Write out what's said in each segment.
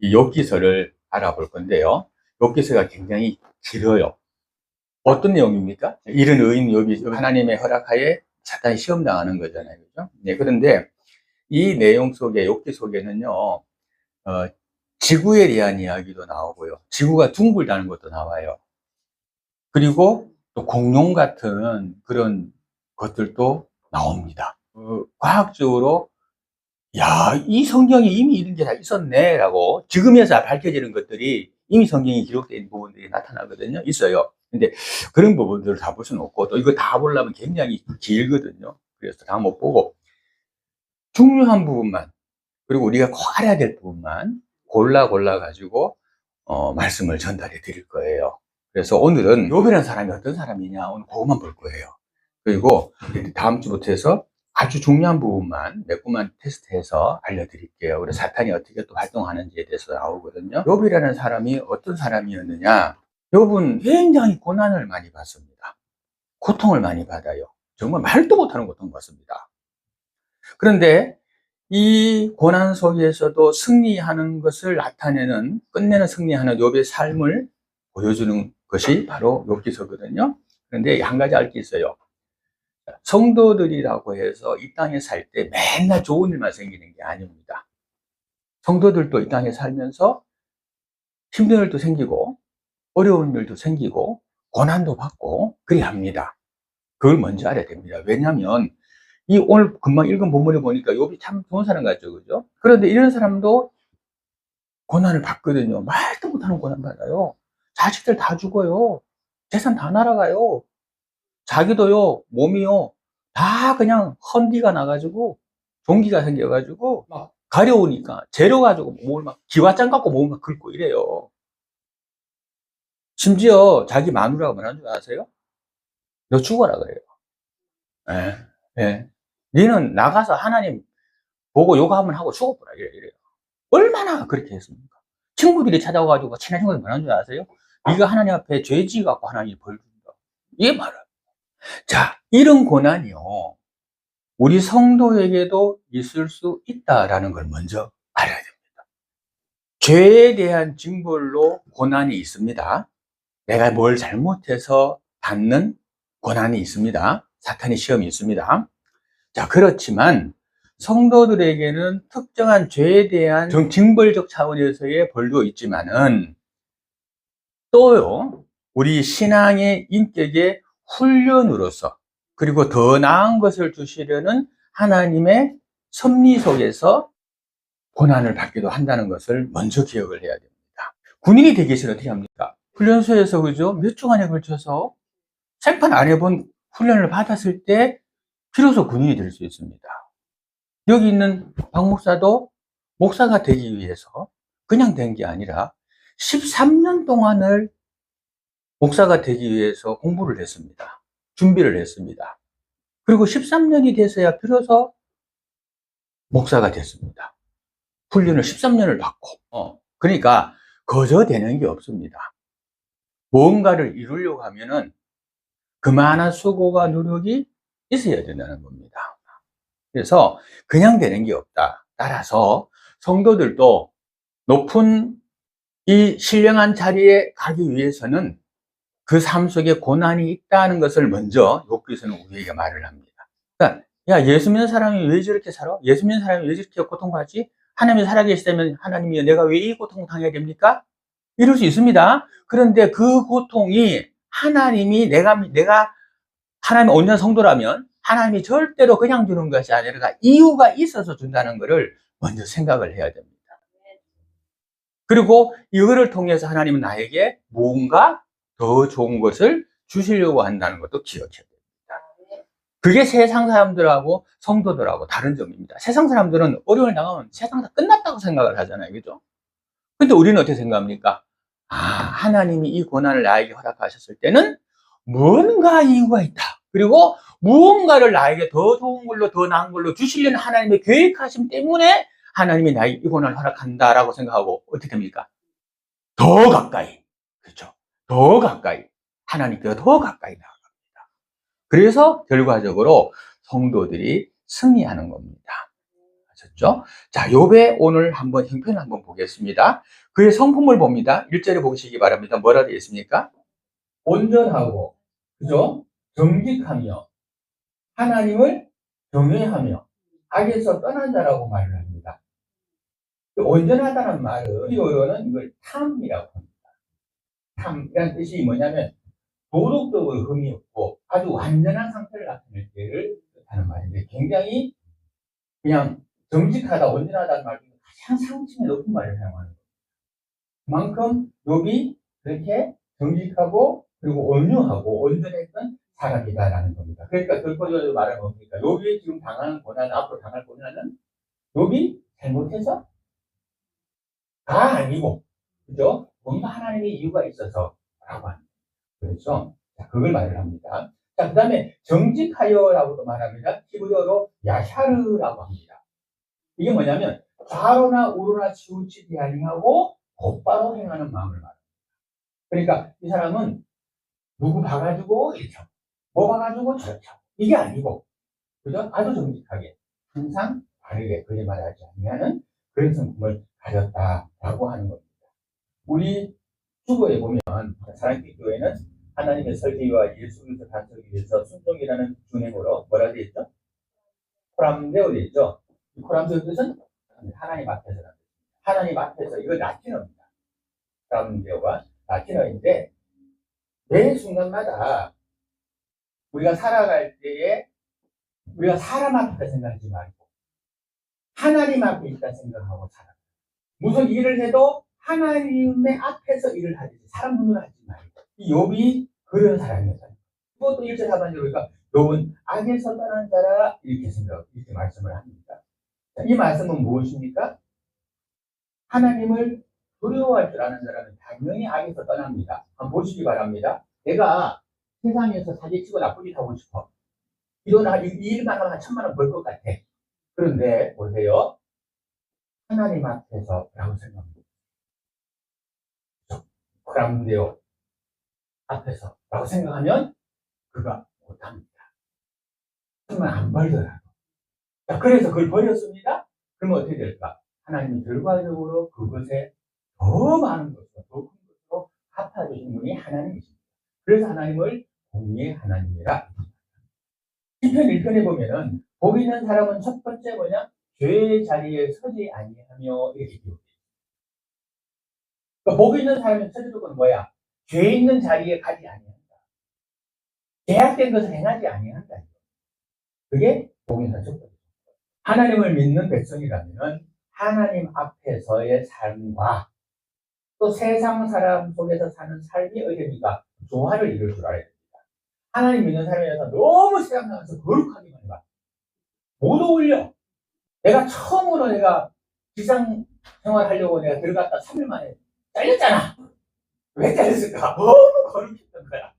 이 욥기서를 알아볼 건데요. 욥기서가 굉장히 길어요. 어떤 내용입니까? 이런 의인 욥이 하나님의 허락하에 사탄이 시험 당하는 거잖아요. 그죠? 네, 그런데 이 내용 속에 욥기 속에는요. 어, 지구에 대한 이야기도 나오고요. 지구가 둥글다는 것도 나와요. 그리고 또 공룡 같은 그런 것들도 나옵니다. 어, 과학적으로 야, 이 성경에 이미 이런 게 다 있었네라고 지금에서 밝혀지는 것들이 이미 성경에 기록된 부분들이 나타나거든요. 있어요. 근데 그런 부분들을 다 볼 수는 없고 또 이거 다 보려면 굉장히 길거든요. 그래서 다 못 보고 중요한 부분만 그리고 우리가 꼭 알아야 될 부분만 골라 골라 가지고 어, 말씀을 전달해 드릴 거예요. 그래서 오늘은 요배라는 사람이 어떤 사람이냐 오늘 그것만 볼 거예요. 그리고 다음 주부터 해서 아주 중요한 부분만 몇 분만 테스트해서 알려드릴게요. 그래서 사탄이 어떻게 또 활동하는지에 대해서 나오거든요. 욥이라는 사람이 어떤 사람이었느냐? 욥은 굉장히 고난을 많이 받습니다. 고통을 많이 받아요. 정말 말도 못하는 고통을 받습니다. 그런데 이 고난 속에서도 승리하는 것을 나타내는 끝내는 승리하는 욥의 삶을 보여주는 것이 바로 욥기서거든요. 그런데 한 가지 알 게 있어요. 성도들이라고 해서 이 땅에 살 때 맨날 좋은 일만 생기는 게 아닙니다. 성도들도 이 땅에 살면서 힘든 일도 생기고 어려운 일도 생기고 고난도 받고 그래야 합니다. 그걸 먼저 알아야 됩니다. 왜냐하면 이 오늘 금방 읽은 본문을 보니까 욥이 참 좋은 사람 같죠, 그죠? 그런데 이런 사람도 고난을 받거든요. 말도 못하는 고난 받아요. 자식들 다 죽어요. 재산 다 날아가요. 자기도요, 몸이요, 다 그냥 헌디가 나가지고, 종기가 생겨가지고, 막 가려우니까, 재려 가지고 몸을 막, 기와장 갖고 몸을 막 긁고 이래요. 심지어 자기 마누라가 뭐라는 줄 아세요? 너 죽어라 그래요. 예, 예. 니는 나가서 하나님 보고 욕 한번 하고 죽어보라 이래, 이래요. 얼마나 그렇게 했습니까? 친구들이 찾아와가지고 친한 친구들이 뭐라는 줄 아세요? 네가 하나님 앞에 죄 지 갖고 하나님이 벌 준다. 이게 말을. 자, 이런 고난이요. 우리 성도에게도 있을 수 있다라는 걸 먼저 알아야 됩니다. 죄에 대한 징벌로 고난이 있습니다. 내가 뭘 잘못해서 받는 고난이 있습니다. 사탄의 시험이 있습니다. 자, 그렇지만 성도들에게는 특정한 죄에 대한 정- 징벌적 차원에서의 벌도 있지만은 또요, 우리 신앙의 인격의 훈련으로서 그리고 더 나은 것을 주시려는 하나님의 섭리 속에서 고난을 받기도 한다는 것을 먼저 기억을 해야 됩니다. 군인이 되기 위해서는 어떻게 합니까? 훈련소에서 그죠? 몇 주간에 걸쳐서 생판 안 해본 훈련을 받았을 때 비로소 군인이 될 수 있습니다. 여기 있는 박 목사도 목사가 되기 위해서 그냥 된 게 아니라 13년 동안을 목사가 되기 위해서 공부를 했습니다. 준비를 했습니다. 그리고 13년이 돼서야 비로소 목사가 됐습니다. 훈련을 13년을 받고, 어, 그러니까 거저 되는 게 없습니다. 무언가를 이루려고 하면은 그만한 수고가 노력이 있어야 된다는 겁니다. 그래서 그냥 되는 게 없다. 따라서 성도들도 높은 이 신령한 자리에 가기 위해서는 그 삶 속에 고난이 있다는 것을 먼저 욕기에서는 우리에게 말을 합니다. 그러니까 야 예수 믿는 사람이 왜 저렇게 살아? 예수 믿는 사람이 왜 저렇게 고통받지? 하나님이 살아계시다면 하나님이 내가 왜 이 고통 당해야 됩니까? 이럴 수 있습니다. 그런데 그 고통이 하나님이 내가 내가 하나님의 온전 성도라면 하나님이 절대로 그냥 주는 것이 아니라 이유가 있어서 준다는 것을 먼저 생각을 해야 됩니다. 그리고 이거를 통해서 하나님은 나에게 뭔가 더 좋은 것을 주시려고 한다는 것도 기억해야 됩니다. 그게 세상 사람들하고 성도들하고 다른 점입니다. 세상 사람들은 어려움을 당하면 세상 다 끝났다고 생각을 하잖아요. 그죠? 근데 우리는 어떻게 생각합니까? 아, 하나님이 이 고난을 나에게 허락하셨을 때는 뭔가 이유가 있다. 그리고 무언가를 나에게 더 좋은 걸로, 더 나은 걸로 주시려는 하나님의 계획하심 때문에 하나님이 나에게 이 고난을 허락한다라고 생각하고 어떻게 됩니까? 더 가까이. 그렇죠? 더 가까이. 하나님께 더 가까이 나아갑니다. 그래서 결과적으로 성도들이 승리하는 겁니다. 아셨죠? 자, 요배 오늘 한번 형편을 한번 보겠습니다. 그의 성품을 봅니다. 1절에 보시기 바랍니다. 뭐라 되어 있습니까? 온전하고, 그죠? 정직하며, 하나님을 경외하며, 악에서 떠난 자라고 말을 합니다. 그 온전하다는 말은, 히어로는 이걸 탐이라고 합니다. 탐이라는 뜻이 뭐냐면, 도덕적으로 흠이 없고, 아주 완전한 상태를 나타낼 때를 뜻하는 말인데, 굉장히 그냥 정직하다, 온전하다는 말 중에 가장 상층의 높은 말을 사용하는 거예요. 그만큼 욥이 그렇게 정직하고 그리고 온유하고 온전했던 사람이다라는 겁니다. 그러니까 결과적으로 말하는 뭡니까? 욥이 지금 당하는 고난, 앞으로 당할 고난은 욥이 잘못해서 다 아니고, 그죠? 뭔가 하나님의 이유가 있어서 라고 합니다. 자, 그걸 말을 합니다. 자, 그 다음에 정직하여라고도 말합니다. 히브리어로 야샤르라고 합니다. 이게 뭐냐면 좌로나 우로나 치우치지 아니하고 곧바로 행하는 마음을 말합니다. 그러니까 이 사람은 누구 봐가지고 이렇게 뭐 봐가지고 저렇게 이게 아니고 그죠? 아주 정직하게 항상 바르게 거짓말하지 아니하는 그런 성품을 가졌다라고 하는 겁니다. 우리 주보에 보면 사랑교회 교회는 하나님의 설계와 예수 그리스도 단속을 위해서 순종이라는 준행으로 뭐라 되어 있죠? 코람데오 되어 있죠? 이 코람데오 뜻은 하나님 앞에서 하나님 앞에서 이거 라틴어입니다. 코람데오가 라틴어인데 매 순간마다 우리가 살아갈 때에 우리가 사람 앞에 생각하지 말고 하나님 앞에 있다 생각하고 살아. 무슨 일을 해도 하나님의 앞에서 일을 하지 사람 눈으로 하지 말고 이 욥이 그런 사람이었어요. 그것도 일절 하반절 보니까 욥은 악에서 떠난 자라 이렇게 생각 이렇게 말씀을 합니다. 자, 이 말씀은 무엇입니까? 하나님을 두려워할 줄 아는 사람은 당연히 악에서 떠납니다. 한번 보시기 바랍니다. 내가 세상에서 사기치고 나쁜 짓 하고 싶어. 이돈 이 일만 하면 한 천만 원 벌 것 같아. 그런데 보세요. 하나님 앞에서 라고 생각합니다. 그랑데요 앞에서 라고 생각하면 그가 못합니다. 정말 안 벌더라도. 자, 그래서 그걸 버렸습니다. 그러면 어떻게 될까? 하나님이 결과적으로 그것에 더 많은 것으로, 더큰 것으로 갚아주신 분이 하나님이십니다. 그래서 하나님을 공의의 하나님이라. 1편 1편에 보면은, 복 있는 사람은 첫 번째 뭐냐? 죄의 자리에 서지 아니하며 이렇게 있습니다. 그러니까 복 있는 사람의 첫째 조건은 뭐야? 죄 있는 자리에 가지 아니한다. 제약된 것을 행하지 아니한다. 그게 복 있는 첫 번째. 하나님을 믿는 백성이라면 하나님 앞에서의 삶과 또 세상 사람 속에서 사는 삶이 어렵니까? 조화를 이룰 줄 알아야 됩니다. 하나님 믿는 사람에서 너무 세상 나가서 거룩하기만 해봐. 못 어울려. 내가 처음으로 내가 직장 생활하려고 내가 들어갔다 3일 만에 잘렸잖아. 왜 잘렸을까? 너무 거룩했던 거야.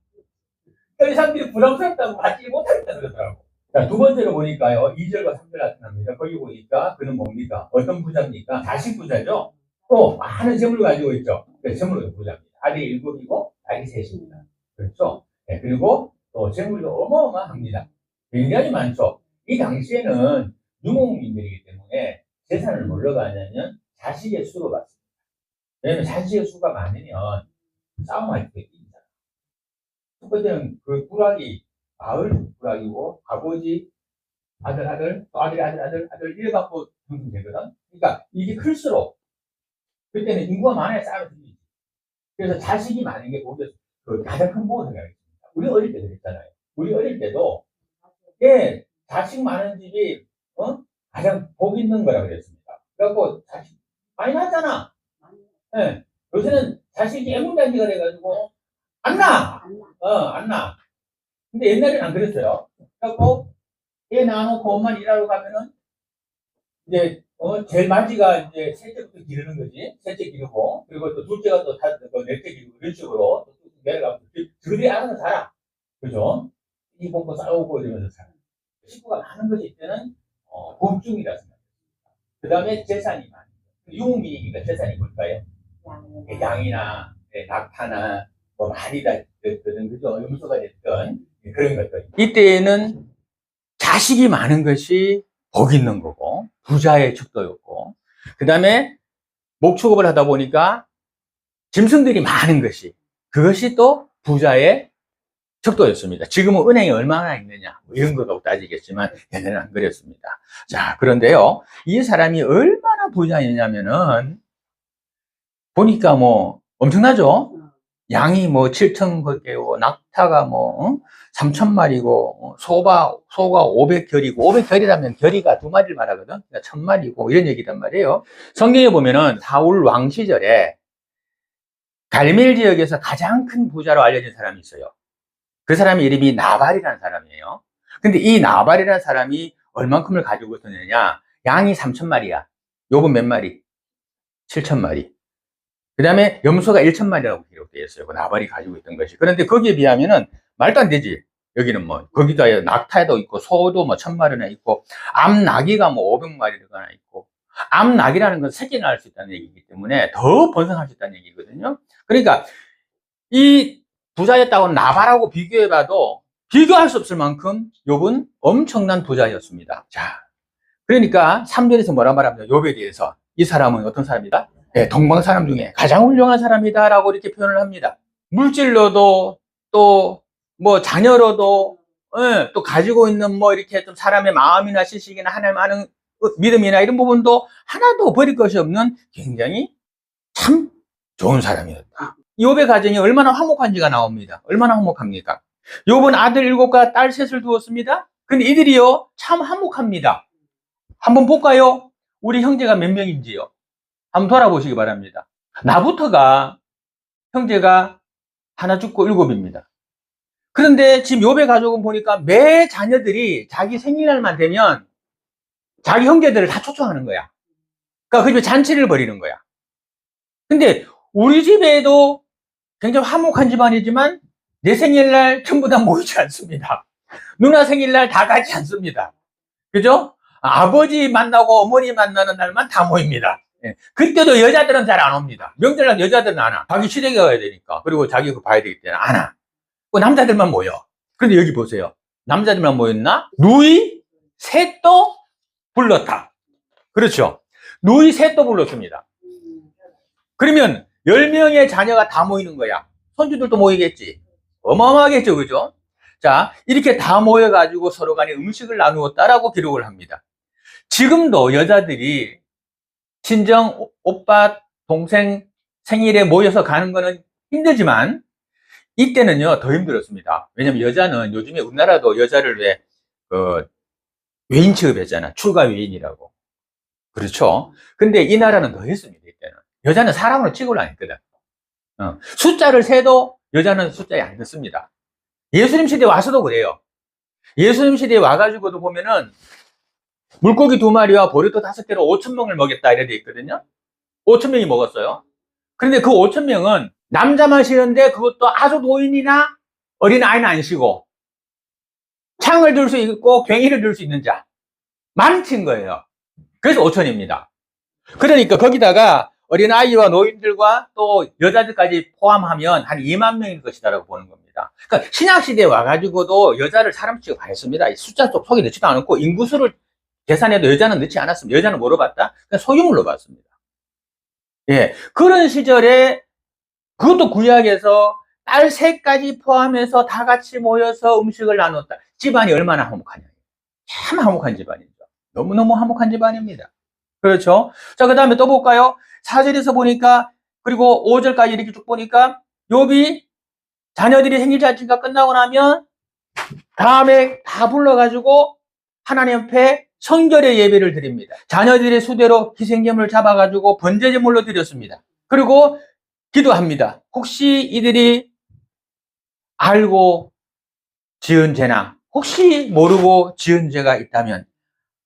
그래서 사람들이 부담스럽다고 받지 못하겠다 그러더라고. 자, 두 번째로 보니까요, 2절과 3절 나타납니다. 거기 보니까 그는 뭡니까? 어떤 부자입니까? 자식 부자죠? 또 많은 재물을 가지고 있죠. 그래서 재물의 부자입니다. 아들이 일곱이고, 딸이 셋입니다. 그렇죠? 네, 그리고 또 재물도 어마어마합니다. 굉장히 많죠. 이 당시에는 유목민들이기 때문에 재산을 뭘로 가냐면 자식의 수로 받습니다. 왜냐면 자식의 수가 많으면 싸움할 때 이깁니다. 첫 번째는 그 꾸락이 마을 꾸락이고 아버지 아들 아들 또 아들이 아들 아들 아들 이래 갖고 형성되거든. 그러니까 이게 클수록 그때는 인구가 많아야 싸움을 들리지. 그래서 자식이 많은 게 오히려 그 가장 큰 보호 생각입니다. 우리 어릴 때 그랬잖아요. 우리 어릴 때도 예 자식 많은 집이 어 가장 복 있는 거라 그랬습니다. 그래갖고 자식 많이 낳았잖아. 예 요새는 자식이 애물단지가 돼가지고 안 나. 어, 안 나. 근데 옛날에는 안 그랬어요. 그래갖고, 애 낳아놓고 엄마 일하러 가면은, 이제, 어, 제일 맞이가 이제 셋째부터 기르는 거지. 셋째 기르고, 그리고 또 둘째가 또 다, 그 넷째 기르고, 이런 식으로 또 내려가고, 그들이 알아서 살아. 그죠? 이 먹고 싸우고 이러면서 살아. 식구가 많은 것이 이때는, 어, 생각합니다. 그 다음에 재산이 많은 거. 유목민이니까 재산이 뭘까요? 양이나, 네, 낙타나, 뭐 말이다 됐든 그죠 염소가 됐든 그런 것들 이때에는 자식이 많은 것이 복 있는 거고 부자의 척도였고, 그 다음에 목축업을 하다 보니까 짐승들이 많은 것이, 그것이 또 부자의 척도였습니다. 지금은 은행이 얼마나 있느냐, 뭐 이런 거하고 따지겠지만, 옛날에는 안 그랬습니다. 자, 그런데요, 이 사람이 얼마나 부자였냐면은, 보니까 뭐, 엄청나죠? 양이 뭐 7천 개고, 낙타가 뭐, 3천 마리고, 소가, 소가 500결이고, 500결이라면 결이가 두 마리를 말하거든? 그러니까 천 마리고, 이런 얘기란 말이에요. 성경에 보면은 사울 왕 시절에 갈멜 지역에서 가장 큰 부자로 알려진 사람이 있어요. 그 사람의 이름이 나발이라는 사람이에요. 근데 이 나발이라는 사람이 얼만큼을 가지고 있었느냐? 양이 3천 마리야. 요건 몇 마리? 7천 마리. 그 다음에 염소가 1천 마리라고 기록되어 있어요. 그 나발이 가지고 있던 것이. 그런데 거기에 비하면은 말도 안 되지. 여기는 뭐, 거기다 낙타도 있고, 소도 뭐, 천 마리나 있고, 암나기가 뭐, 500마리가 있고, 암나기라는 건 새끼 낳을 수 있다는 얘기이기 때문에 더 번성할 수 있다는 얘기거든요. 그러니까, 이 부자였다고 나발하고 비교해봐도 비교할 수 없을 만큼 욥은 엄청난 부자였습니다. 자, 그러니까 3절에서 뭐라 말합니까? 욥에 대해서. 이 사람은 어떤 사람이다? 네, 동방 사람 중에 가장 훌륭한 사람이다라고 이렇게 표현을 합니다. 물질로도 또 뭐 자녀로도 예, 또 가지고 있는 뭐 이렇게 좀 사람의 마음이나 지식이나 하나님 아는 믿음이나 이런 부분도 하나도 버릴 것이 없는 굉장히 참 좋은 사람이었다. 욥의 가정이 얼마나 화목한지가 나옵니다. 얼마나 화목합니까? 욥은 아들 일곱과 딸 셋을 두었습니다. 근데 이들이요 참 화목합니다. 한번 볼까요? 우리 형제가 몇 명인지요? 한번 돌아보시기 바랍니다. 나부터가 형제가 하나 죽고 일곱입니다. 그런데 지금 요배 가족은 보니까 매 자녀들이 자기 생일날만 되면 자기 형제들을 다 초청하는 거야. 그러니까 그 집에 잔치를 벌이는 거야. 근데 우리 집에도 굉장히 화목한 집안이지만 내 생일날 전부 다 모이지 않습니다. 누나 생일날 다 가지 않습니다. 그죠? 아버지 만나고 어머니 만나는 날만 다 모입니다. 예. 그때도 여자들은 잘 안 옵니다. 명절날 여자들은 안 와. 자기 시댁에 가야 되니까. 그리고 자기 그 봐야 되기 때문에 안 와. 그 남자들만 모여. 근데 여기 보세요. 남자들만 모였나? 누이 셋도 불렀다. 그렇죠. 누이 셋도 불렀습니다. 그러면 10명의 자녀가 다 모이는 거야. 손주들도 모이겠지. 어마어마하겠죠. 그죠? 자, 이렇게 다 모여가지고 서로 간에 음식을 나누었다라고 기록을 합니다. 지금도 여자들이 친정, 오빠, 동생 생일에 모여서 가는 거는 힘들지만, 이때는요, 더 힘들었습니다. 왜냐면 여자는 요즘에 우리나라도 여자를 왜, 그, 외인 취급했잖아. 출가 외인이라고. 그렇죠. 근데 이 나라는 더 했습니다, 이때는. 여자는 사람으로 취급을 안 했거든. 어. 숫자를 세도 여자는 숫자에 안 듣습니다. 예수님 시대에 와서도 그래요. 예수님 시대에 와가지고도 보면은 물고기 두 마리와 보리토 다섯 개로 5천 명을 먹였다 이래 돼 있거든요. 5천 명이 먹었어요. 그런데 그 5천 명은 남자만 쉬는데 그것도 아주 노인이나 어린 아이는 안 쉬고 창을 들 수 있고 괭이를 들 수 있는 자 많친 거예요. 그래서 5천입니다. 그러니까 거기다가 어린 아이와 노인들과 또 여자들까지 포함하면 한 2만 명일 것이다라고 보는 겁니다. 그러니까 신약 시대에 와가지고도 여자를 사람 취급했습니다. 숫자 속 속에 넣지도 않았고 인구수를 계산해도 여자는 넣지 않았습니다. 여자는 뭐로 봤다? 그냥 소유물로 봤습니다. 예. 그런 시절에 그것도 구약에서 딸 셋까지 포함해서 다 같이 모여서 음식을 나눴다. 집안이 얼마나 화목하냐. 참 화목한 집안이죠. 너무너무 화목한 집안입니다. 그렇죠? 자, 그 다음에 또 볼까요? 4절에서 보니까, 그리고 5절까지 이렇게 쭉 보니까, 욥이 자녀들이 생일 잔치가 끝나고 나면, 다음에 다 불러가지고, 하나님 앞에 성결의 예배를 드립니다. 자녀들의 수대로 희생제물을 잡아가지고 번제제물로 드렸습니다. 그리고 기도합니다. 혹시 이들이 알고 지은 죄나 혹시 모르고 지은 죄가 있다면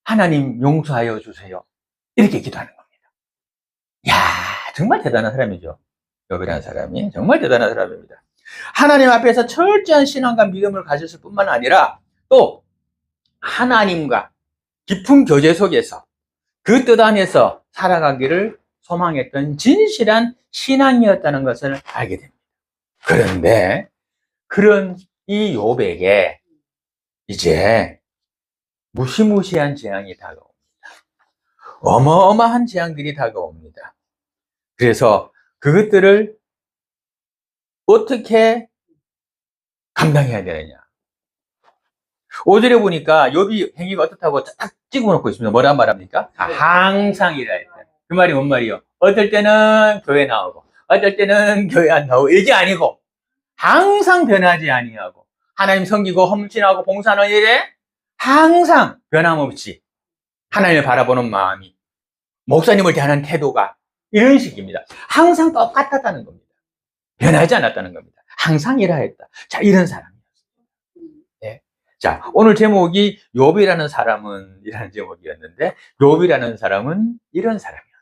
하나님 용서하여 주세요. 이렇게 기도하는 겁니다. 야 정말 대단한 사람이죠. 욥이라는 사람이 정말 대단한 사람입니다. 하나님 앞에서 철저한 신앙과 믿음을 가졌을 뿐만 아니라 또 하나님과 깊은 교제 속에서 그 뜻 안에서 살아가기를 소망했던 진실한 신앙이었다는 것을 알게 됩니다. 그런데 그런 이 욥에게 이제 무시무시한 재앙이 다가옵니다. 어마어마한 재앙들이 다가옵니다. 그래서 그것들을 어떻게 감당해야 되느냐. 5절에 보니까 욥이 행위가 어떻다고 딱 찍어놓고 있습니다. 뭐란 말합니까? 아, 항상 이라 했다. 그 말이 뭔 말이요? 어떨 때는 교회 나오고, 어떨 때는 교회 안 나오고, 이게 아니고, 항상 변하지 아니하고, 하나님 섬기고 험신하고 봉사하는 일에 항상 변함없이 하나님을 바라보는 마음이, 목사님을 대하는 태도가 이런 식입니다. 항상 똑같았다는 겁니다. 변하지 않았다는 겁니다. 항상 했다. 자, 이런. 네. 자, 오늘 제목이 욥이라는 사람은 이라는 제목이었는데 욥이라는 사람은 이런 사람이었습니다.